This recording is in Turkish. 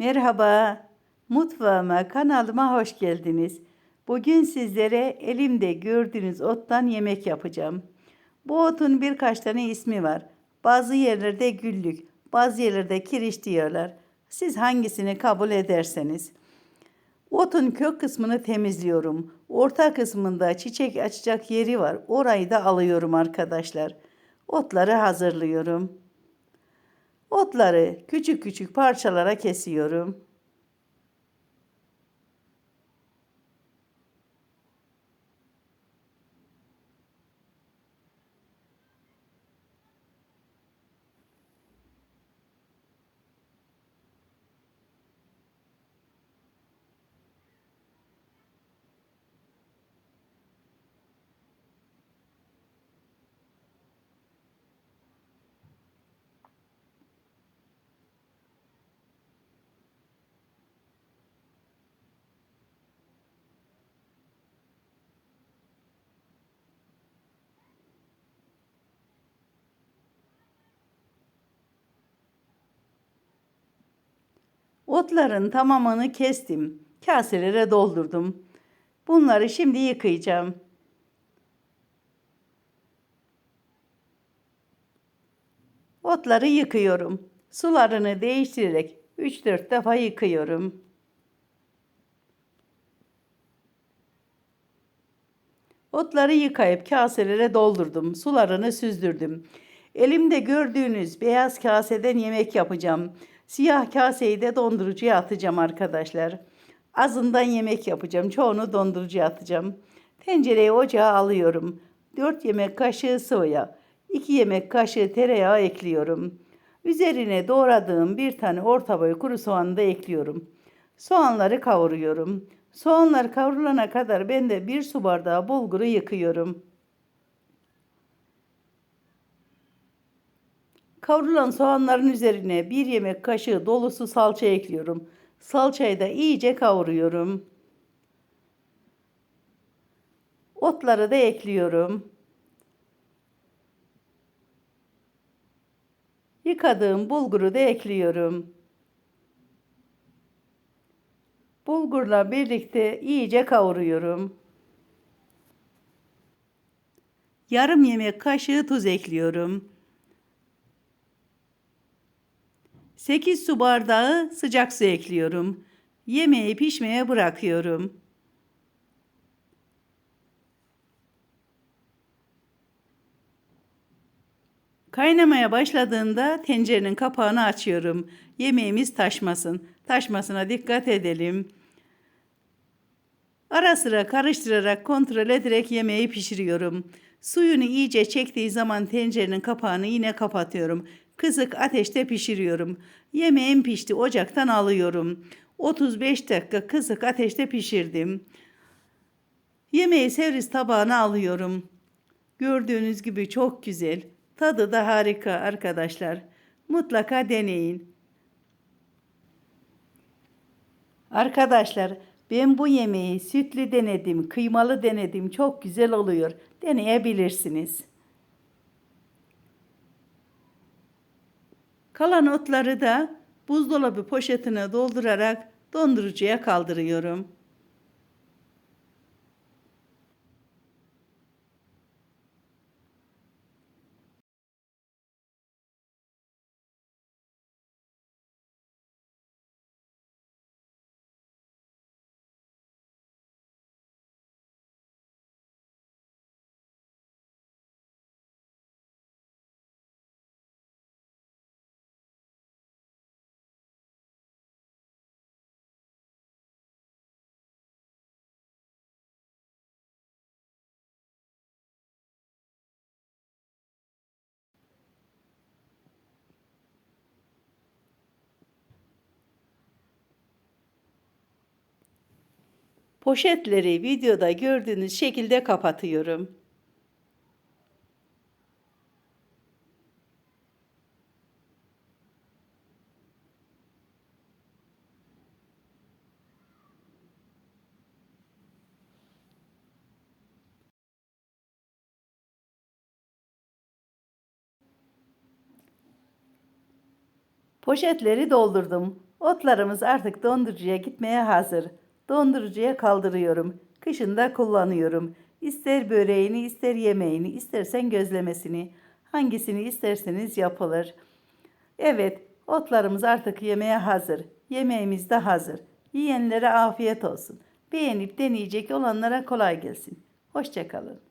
Merhaba, mutfağıma, kanalıma hoş geldiniz. Bugün sizlere elimde gördüğünüz ottan yemek yapacağım. Bu otun birkaç tane ismi var. Bazı yerlerde güllük, bazı yerlerde kiriş diyorlar. Siz hangisini kabul ederseniz. Otun kök kısmını temizliyorum. Orta kısmında çiçek açacak yeri var. Orayı da alıyorum arkadaşlar. Otları hazırlıyorum. Otları küçük küçük parçalara kesiyorum. Otların tamamını kestim. Kaselere doldurdum. Bunları şimdi yıkayacağım. Otları yıkıyorum. Sularını değiştirerek 3-4 defa yıkıyorum. Otları yıkayıp kaselere doldurdum. Sularını süzdürdüm. Elimde gördüğünüz beyaz kaseden yemek yapacağım. Siyah kaseyi de dondurucuya atacağım arkadaşlar. Azından yemek yapacağım. Çoğunu dondurucuya atacağım. Tencereyi ocağa alıyorum. 4 yemek kaşığı yağ, 2 yemek kaşığı tereyağı ekliyorum. Üzerine doğradığım bir tane orta boy kuru soğanı da ekliyorum. Soğanları kavuruyorum. Soğanlar kavrulana kadar ben de bir su bardağı bulguru yıkıyorum. Kavrulan soğanların üzerine bir yemek kaşığı dolusu salça ekliyorum. Salçayı da iyice kavuruyorum. Otları da ekliyorum. Yıkadığım bulguru da ekliyorum. Bulgurla birlikte iyice kavuruyorum. Yarım yemek kaşığı tuz ekliyorum. 8 su bardağı sıcak su ekliyorum. Yemeği pişmeye bırakıyorum. Kaynamaya başladığında tencerenin kapağını açıyorum. Yemeğimiz taşmasın. Taşmasına dikkat edelim. Ara sıra karıştırarak kontrol ederek yemeği pişiriyorum. Suyunu iyice çektiği zaman tencerenin kapağını yine kapatıyorum. Kısık ateşte pişiriyorum. Yemeğim pişti ocaktan alıyorum. 35 dakika kısık ateşte pişirdim. Yemeği servis tabağına alıyorum. Gördüğünüz gibi çok güzel. Tadı da harika arkadaşlar. Mutlaka deneyin. Arkadaşlar ben bu yemeği sütlü denedim, kıymalı denedim. Çok güzel oluyor. Deneyebilirsiniz. Kalan otları da buzdolabı poşetine doldurarak dondurucuya kaldırıyorum. Poşetleri videoda gördüğünüz şekilde kapatıyorum. Poşetleri doldurdum. Otlarımız artık dondurucuya gitmeye hazır. Dondurucuya kaldırıyorum. Kışında kullanıyorum. İster böreğini, ister yemeğini, istersen gözlemesini. Hangisini isterseniz yapılır. Evet, otlarımız artık yemeğe hazır. Yemeğimiz de hazır. Yiyenlere afiyet olsun. Beğenip deneyecek olanlara kolay gelsin. Hoşçakalın.